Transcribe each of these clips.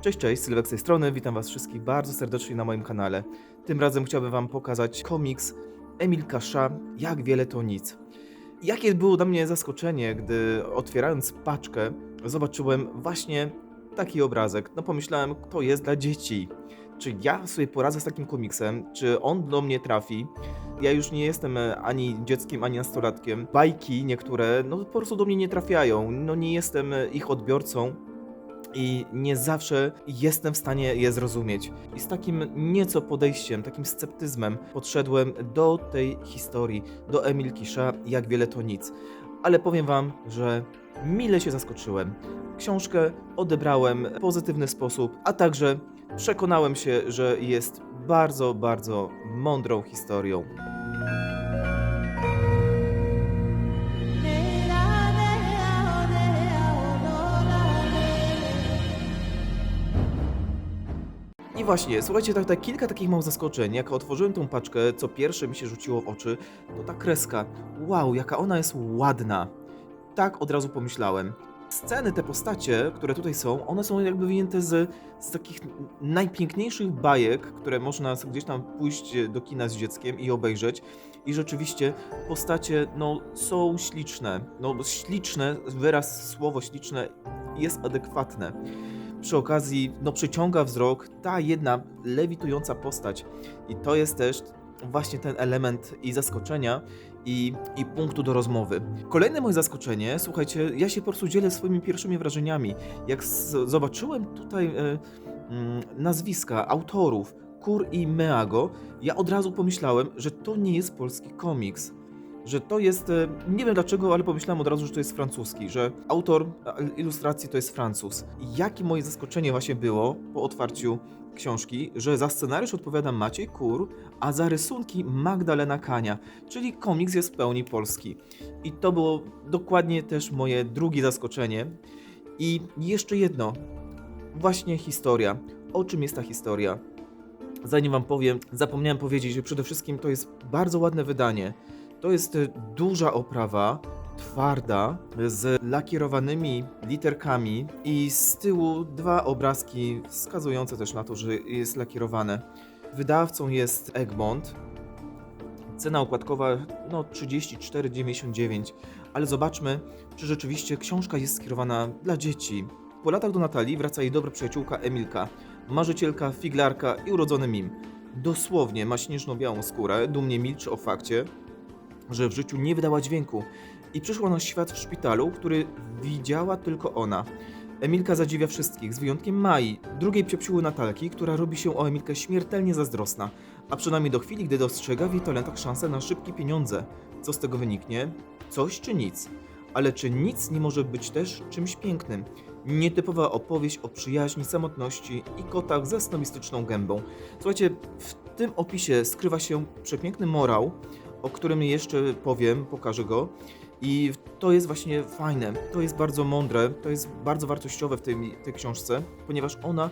Cześć, cześć, Sylwek z tej strony, witam was wszystkich bardzo serdecznie na moim kanale. Tym razem chciałbym wam pokazać komiks Emil Kasza, Jak wiele to nic. Jakie było dla mnie zaskoczenie, gdy otwierając paczkę zobaczyłem właśnie taki obrazek. No pomyślałem, to jest dla dzieci. Czy ja sobie poradzę z takim komiksem? Czy on do mnie trafi? Ja już nie jestem e, ani dzieckiem, ani nastolatkiem. Bajki niektóre, no po prostu do mnie nie trafiają. No nie jestem e, ich odbiorcą i nie zawsze jestem w stanie je zrozumieć. I z takim nieco podejściem, takim sceptyzmem podszedłem do tej historii, do Emil Kisza, jak wiele to nic. Ale powiem wam, że mile się zaskoczyłem. Książkę odebrałem w pozytywny sposób, a także przekonałem się, że jest bardzo, bardzo mądrą historią. Właśnie, słuchajcie, tak, tak kilka takich małych zaskoczeń. Jak otworzyłem tą paczkę, co pierwsze mi się rzuciło w oczy, to ta kreska. Wow, jaka ona jest ładna. Tak od razu pomyślałem. Sceny, te postacie, które tutaj są, one są jakby wyjęte z, z takich najpiękniejszych bajek, które można gdzieś tam pójść do kina z dzieckiem i obejrzeć. I rzeczywiście postacie, no, są śliczne. No, śliczne, wyraz, słowo śliczne jest adekwatne przy okazji no, przyciąga wzrok ta jedna lewitująca postać. I to jest też właśnie ten element i zaskoczenia, i, i punktu do rozmowy. Kolejne moje zaskoczenie, słuchajcie, ja się po prostu dzielę swoimi pierwszymi wrażeniami. Jak z, zobaczyłem tutaj e, mm, nazwiska autorów, Kur i Meago, ja od razu pomyślałem, że to nie jest polski komiks że to jest, e, nie wiem dlaczego, ale pomyślałem od razu, że to jest francuski, że autor ilustracji to jest Francuz. Jakie moje zaskoczenie właśnie było po otwarciu książki, że za scenariusz odpowiada Maciej Kur, a za rysunki Magdalena Kania, czyli komiks jest w pełni polski. I to było dokładnie też moje drugie zaskoczenie. I jeszcze jedno, właśnie historia. O czym jest ta historia? Zanim wam powiem, zapomniałem powiedzieć, że przede wszystkim to jest bardzo ładne wydanie. To jest y, duża oprawa, twarda, z lakierowanymi literkami i z tyłu dwa obrazki wskazujące też na to, że jest lakierowane. Wydawcą jest Egmont. Cena okładkowa no 34,99, ale zobaczmy, czy rzeczywiście książka jest skierowana dla dzieci. Po latach do Natalii wraca jej dobra przyjaciółka Emilka, marzycielka, figlarka i urodzony mim. Dosłownie ma śnieżno-białą skórę, dumnie milczy o fakcie, że w życiu nie wydała dźwięku i przyszła na świat w szpitalu, który widziała tylko ona. Emilka zadziwia wszystkich, z wyjątkiem Mai, drugiej psiopsiły Natalki, która robi się o Emilkę śmiertelnie zazdrosna, a przynajmniej do chwili, gdy dostrzega w jej talentach szansę na szybkie pieniądze. Co z tego wyniknie? Coś czy nic? Ale czy nic nie może być też czymś pięknym? Nietypowa opowieść o przyjaźni, samotności i kotach ze snobistyczną gębą. Słuchajcie, w tym opisie skrywa się przepiękny morał, o którym jeszcze powiem, pokażę go. I to jest właśnie fajne, to jest bardzo mądre, to jest bardzo wartościowe w tej, tej książce, ponieważ ona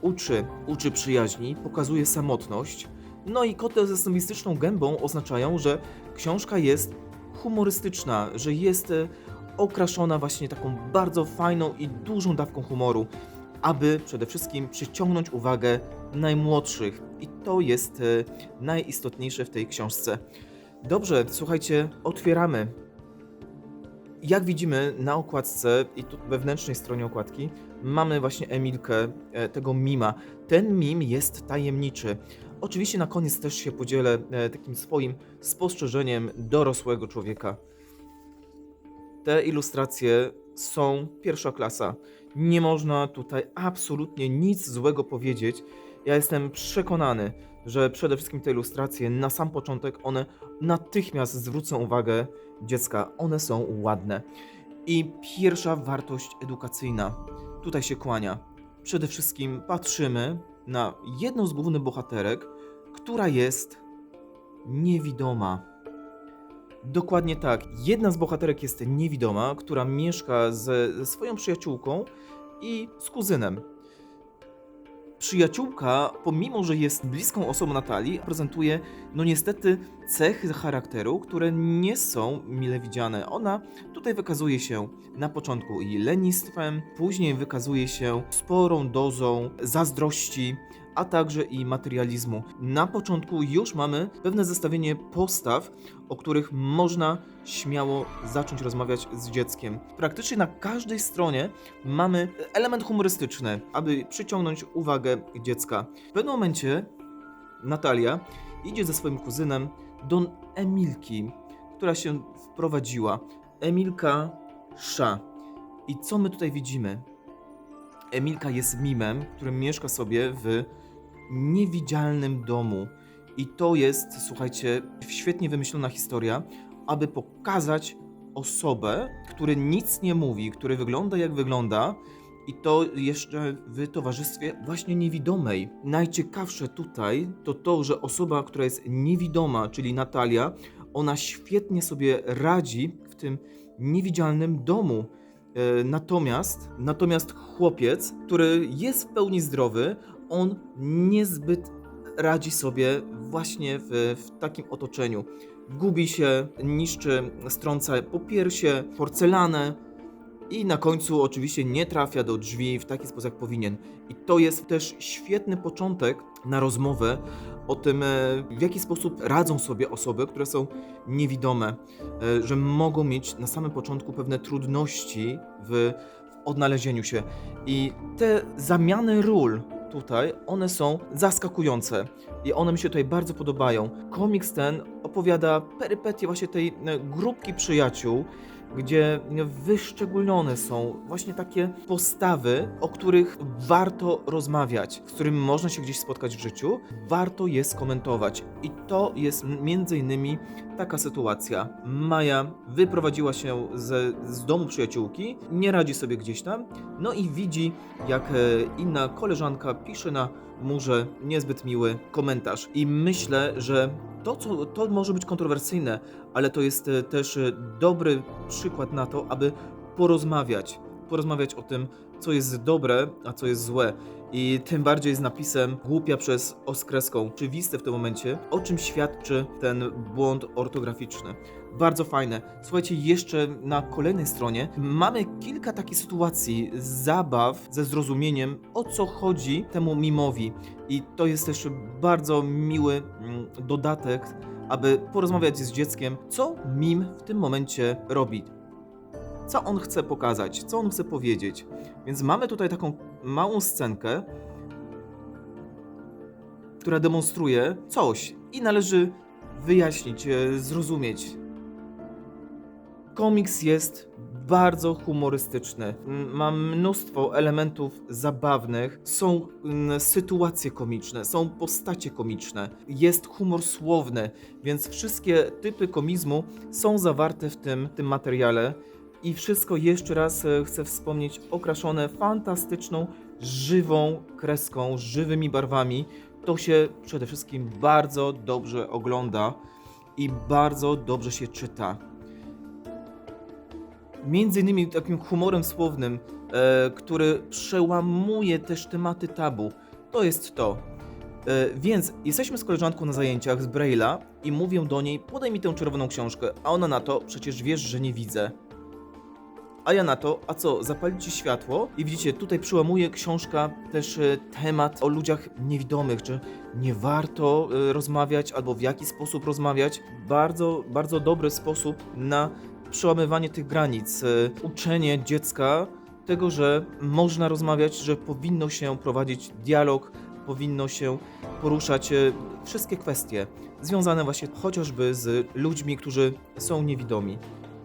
uczy, uczy przyjaźni, pokazuje samotność. No i koty ze snobistyczną gębą oznaczają, że książka jest humorystyczna, że jest e, okraszona właśnie taką bardzo fajną i dużą dawką humoru, aby przede wszystkim przyciągnąć uwagę najmłodszych. I to jest e, najistotniejsze w tej książce. Dobrze, słuchajcie, otwieramy. Jak widzimy na okładce i tu wewnętrznej stronie okładki mamy właśnie Emilkę, e, tego mima. Ten mim jest tajemniczy. Oczywiście na koniec też się podzielę e, takim swoim spostrzeżeniem dorosłego człowieka. Te ilustracje są pierwsza klasa. Nie można tutaj absolutnie nic złego powiedzieć. Ja jestem przekonany, że przede wszystkim te ilustracje na sam początek one natychmiast zwrócą uwagę dziecka. One są ładne. I pierwsza wartość edukacyjna tutaj się kłania. Przede wszystkim patrzymy na jedną z głównych bohaterek, która jest niewidoma. Dokładnie tak. Jedna z bohaterek jest niewidoma, która mieszka ze, swoją przyjaciółką i z kuzynem. Przyjaciółka, pomimo że jest bliską osobą Natalii, prezentuje no niestety cechy charakteru, które nie są mile widziane. Ona tutaj wykazuje się na początku i lenistwem, później wykazuje się sporą dozą zazdrości, a także i materializmu. Na początku już mamy pewne zestawienie postaw, o których można śmiało zacząć rozmawiać z dzieckiem. Praktycznie na każdej stronie mamy element humorystyczny, aby przyciągnąć uwagę dziecka. W pewnym momencie Natalia idzie ze swoim kuzynem do Emilki, która się wprowadziła. Emilka Sza. I co my tutaj widzimy? Emilka jest mimem, który mieszka sobie w niewidzialnym domu. I to jest, słuchajcie, świetnie wymyślona historia, aby pokazać osobę, który nic nie mówi, który wygląda jak wygląda, i to jeszcze w towarzystwie właśnie niewidomej. Najciekawsze tutaj to to, że osoba, która jest niewidoma, czyli Natalia, ona świetnie sobie radzi w tym niewidzialnym domu. E, Natomiast, natomiast chłopiec, który jest w pełni zdrowy, on niezbyt radzi sobie właśnie w, w takim otoczeniu. Gubi się, niszczy, strąca popiersie, porcelanę i na końcu oczywiście nie trafia do drzwi w taki sposób, jak powinien. I to jest też świetny początek na rozmowę o tym, e, w jaki sposób radzą sobie osoby, które są niewidome, e, że mogą mieć na samym początku pewne trudności w, w odnalezieniu się. I te zamiany ról tutaj, one są zaskakujące i one mi się tutaj bardzo podobają. Komiks ten opowiada perypetie właśnie tej e, grupki przyjaciół, gdzie wyszczególnione są właśnie takie postawy, o których warto rozmawiać, z którymi można się gdzieś spotkać w życiu, warto je skomentować. I to jest między innymi taka sytuacja. Maja wyprowadziła się z, z domu przyjaciółki, nie radzi sobie gdzieś tam, no i widzi, jak e, inna koleżanka pisze na murze niezbyt miły komentarz. I myślę, że to, co, to może być kontrowersyjne, ale to jest e, też e, dobry przykład na to, aby porozmawiać. Porozmawiać o tym, co jest dobre, a co jest złe. I tym bardziej z napisem głupia przez oskreską. Oczywiste w tym momencie, o czym świadczy ten błąd ortograficzny. Bardzo fajne. Słuchajcie, jeszcze na kolejnej stronie mamy kilka takich sytuacji, zabaw ze zrozumieniem, o co chodzi temu mimowi. I to jest też bardzo miły mm, dodatek, aby porozmawiać z dzieckiem, co mim w tym momencie robi. Co on chce pokazać, co on chce powiedzieć. Więc mamy tutaj taką małą scenkę, która demonstruje coś i należy wyjaśnić, e, zrozumieć. Komiks jest bardzo humorystyczny. Ma mnóstwo elementów zabawnych, są sytuacje komiczne, są postacie komiczne, jest humor słowny, więc wszystkie typy komizmu są zawarte w tym, tym materiale. I wszystko jeszcze raz e, chcę wspomnieć, okraszone fantastyczną, żywą kreską, żywymi barwami. To się przede wszystkim bardzo dobrze ogląda i bardzo dobrze się czyta między innymi takim humorem słownym, e, który przełamuje też tematy tabu. To jest to. E, więc jesteśmy z koleżanką na zajęciach z Braille'a i mówię do niej, podaj mi tę czerwoną książkę, a ona na to, przecież wiesz, że nie widzę. A ja na to, a co, zapalić ci światło? I widzicie, tutaj przełamuje książka też e, temat o ludziach niewidomych, czy nie warto e, rozmawiać, albo w jaki sposób rozmawiać. Bardzo, bardzo dobry sposób na przełamywanie tych granic, e, uczenie dziecka tego, że można rozmawiać, że powinno się prowadzić dialog, powinno się poruszać e, wszystkie kwestie związane właśnie chociażby z ludźmi, którzy są niewidomi.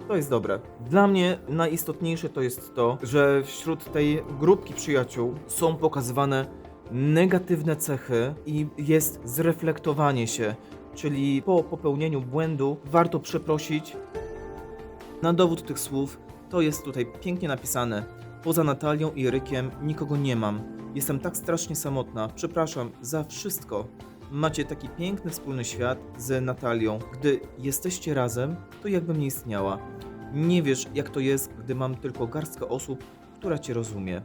To jest dobre. Dla mnie najistotniejsze to jest to, że wśród tej grupki przyjaciół są pokazywane negatywne cechy i jest zreflektowanie się, czyli po popełnieniu błędu warto przeprosić, na dowód tych słów to jest tutaj pięknie napisane. Poza Natalią i Rykiem nikogo nie mam. Jestem tak strasznie samotna. Przepraszam za wszystko. Macie taki piękny wspólny świat z Natalią. Gdy jesteście razem, to jakbym nie istniała. Nie wiesz, jak to jest, gdy mam tylko garstkę osób, która cię rozumie.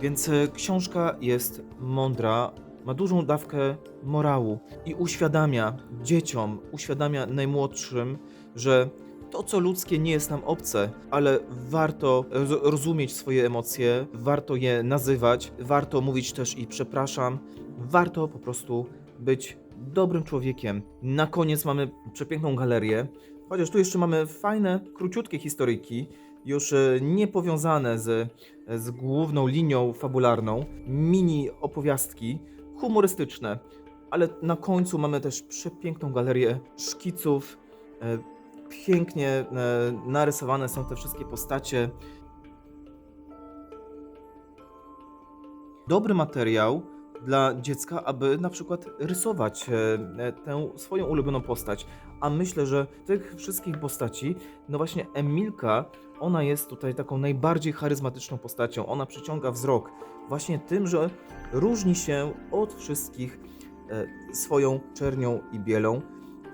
Więc e, książka jest mądra, ma dużą dawkę morału i uświadamia dzieciom, uświadamia najmłodszym, że to, co ludzkie, nie jest nam obce, ale warto roz- rozumieć swoje emocje, warto je nazywać, warto mówić też i przepraszam, warto po prostu być dobrym człowiekiem. Na koniec mamy przepiękną galerię, chociaż tu jeszcze mamy fajne, króciutkie historyjki, już e, nie powiązane z, z główną linią fabularną, mini opowiastki, humorystyczne, ale na końcu mamy też przepiękną galerię szkiców, e, pięknie e, narysowane są te wszystkie postacie. Dobry materiał dla dziecka, aby na przykład rysować e, e, tę swoją ulubioną postać. A myślę, że tych wszystkich postaci, no właśnie Emilka, ona jest tutaj taką najbardziej charyzmatyczną postacią. Ona przyciąga wzrok właśnie tym, że różni się od wszystkich swoją czernią i bielą.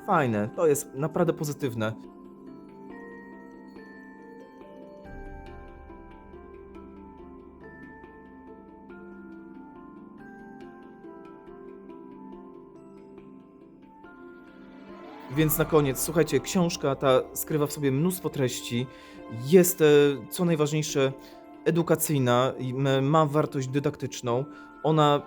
Fajne, to jest naprawdę pozytywne. Więc na koniec, słuchajcie, książka ta skrywa w sobie mnóstwo treści, jest e, co najważniejsze edukacyjna ma wartość dydaktyczną. Ona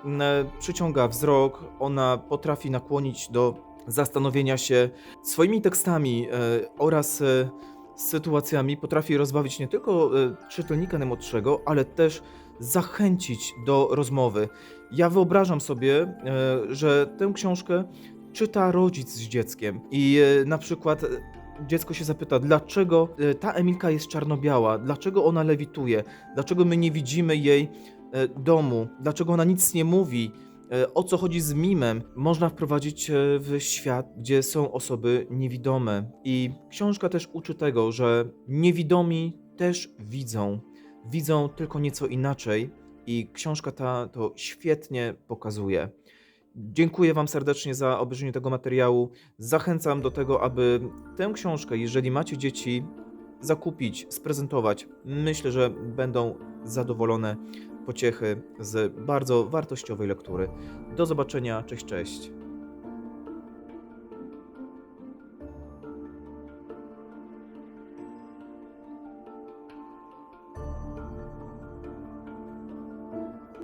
przyciąga wzrok, ona potrafi nakłonić do zastanowienia się swoimi tekstami e, oraz e, sytuacjami, potrafi rozbawić nie tylko e, czytelnika najmłodszego, ale też zachęcić do rozmowy. Ja wyobrażam sobie, że tę książkę czyta rodzic z dzieckiem i na przykład dziecko się zapyta, dlaczego e, ta Emilka jest czarno-biała, dlaczego ona lewituje, dlaczego my nie widzimy jej e, domu, dlaczego ona nic nie mówi, e, o co chodzi z mimem. Można wprowadzić w świat, gdzie są osoby niewidome. I książka też uczy tego, że niewidomi też widzą. Widzą tylko nieco inaczej i książka ta to świetnie pokazuje. Dziękuję Wam serdecznie za obejrzenie tego materiału. Zachęcam do tego, aby tę książkę, jeżeli macie dzieci, zakupić, sprezentować. Myślę, że będą zadowolone pociechy z bardzo wartościowej lektury. Do zobaczenia, cześć, cześć.